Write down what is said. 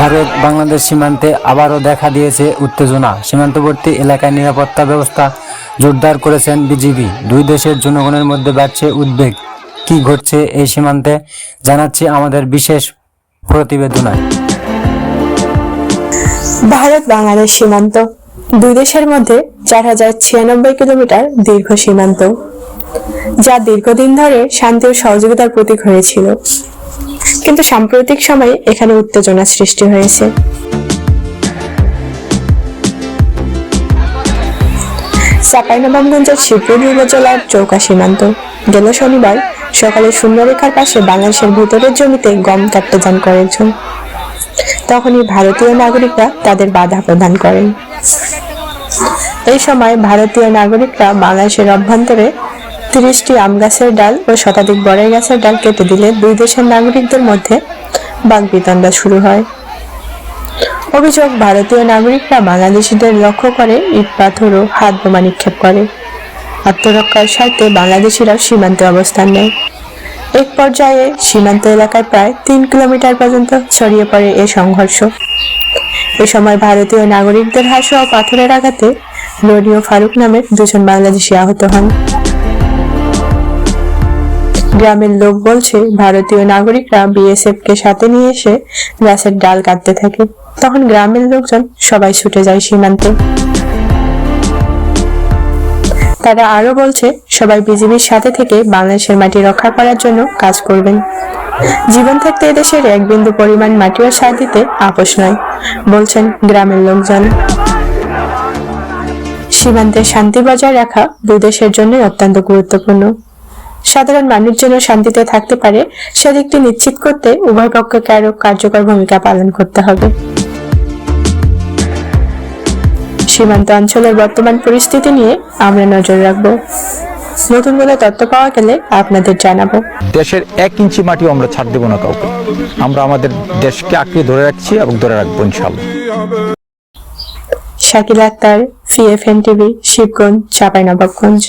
ভারত বাংলাদেশ সীমান্তে আবারও দেখা দিয়েছে উত্তেজনা। সীমান্তবর্তী এলাকায় নিরাপত্তা ব্যবস্থা জোরদার করেছেন বিজিবি। দুই দেশের জনগণের মধ্যে বাড়ছে উদ্বেগ। কি ঘটছে এই সীমান্তে জানাচ্ছি আমাদের বিশেষ প্রতিবেদনায় ভারত বাংলাদেশ সীমান্ত। দুই দেশের মধ্যে চার হাজার ছিয়ানব্বই কিলোমিটার দীর্ঘ সীমান্ত। যা দীর্ঘদিন ধরে শান্তি ও সহযোগিতার প্রতীক হয়েছিল। কিন্তু সাম্প্রতিক সময়ে এখানে উত্তেজনা সৃষ্টি হয়েছে। চাঁপাইনবাবগঞ্জের শিবপুর উপজেলার চৌকা সীমান্ত। গেল শনিবার সকালে শূন্যরেখার পাশে বাংলাদেশের ভেতরের জমিতে গম কাটতে যান কয়েকজন। তখনই ভারতীয় নাগরিকরা তাদের বাধা প্রদান করেন। এই সময় ভারতীয় নাগরিকরা বাংলাদেশের অভ্যন্তরে তিরিশটি আম গাছের ডাল ও শতাধিক বড়াই গাছের ডাল কেটে দিলে দুই দেশের নাগরিকদের মধ্যে বাগবিতণ্ডা শুরু হয়। অভিযোগ, ভারতীয় নাগরিকরা বাংলাদেশিদের লক্ষ্য করে ইট, পাথর ও হাত বোমা নিক্ষেপ করে। আত্মরক্ষার স্বার্থে বাংলাদেশিরাও সীমান্তে অবস্থান নেয়। এক পর্যায়ে সীমান্ত এলাকায় প্রায় তিন কিলোমিটার পর্যন্ত ছড়িয়ে পড়ে এ সংঘর্ষ। এ সময় ভারতীয় নাগরিকদের হাসু ও পাথরের আঘাতে রনি ও ফারুক নামের দুজন বাংলাদেশি আহত হন। গ্রামের লোক বলছে, ভারতীয় নাগরিকরা বিএসএফ কে সাথে নিয়ে এসে গাছের ডাল কাটতে থাকে। তখন গ্রামের লোকজন সবাই ছুটে যায় সীমান্তে। তারা আরও বলছে, সবাই বিজিবির সাথে থেকে বাংলাদেশের মাটি রক্ষা করার জন্য কাজ করবেন। জীবন থাকতে এদেশের এক বিন্দু পরিমাণ মাটিও সার দিতে আপোষ নয়, বলছেন গ্রামের লোকজন। সীমান্তে শান্তি বজায় রাখা দুই দেশের জন্য অত্যন্ত গুরুত্বপূর্ণ। সাধারণ মানুষ যেন শান্তিতে থাকতে পারে সেদিকটি নিশ্চিত করতে উভয় পক্ষকে আরও কার্যকর ভূমিকা পালন করতে হবে। সীমান্ত অঞ্চলের বর্তমান পরিস্থিতি নিয়ে আমরা নজর রাখব। নতুন কোনো তথ্য পাওয়া গেলে আপনাদের জানাব। দেশের এক ইঞ্চি মাটিও আমরা ছাড় দেবো না কাউকে। আমরা আমাদের দেশকে আঁকড়ে ধরে রাখছি এবং ধরে রাখব ইনশাল্লাহ শাকিল আক্তার সিএফএন টিভি শিবগঞ্জ চাঁপাইনবাবগঞ্জ।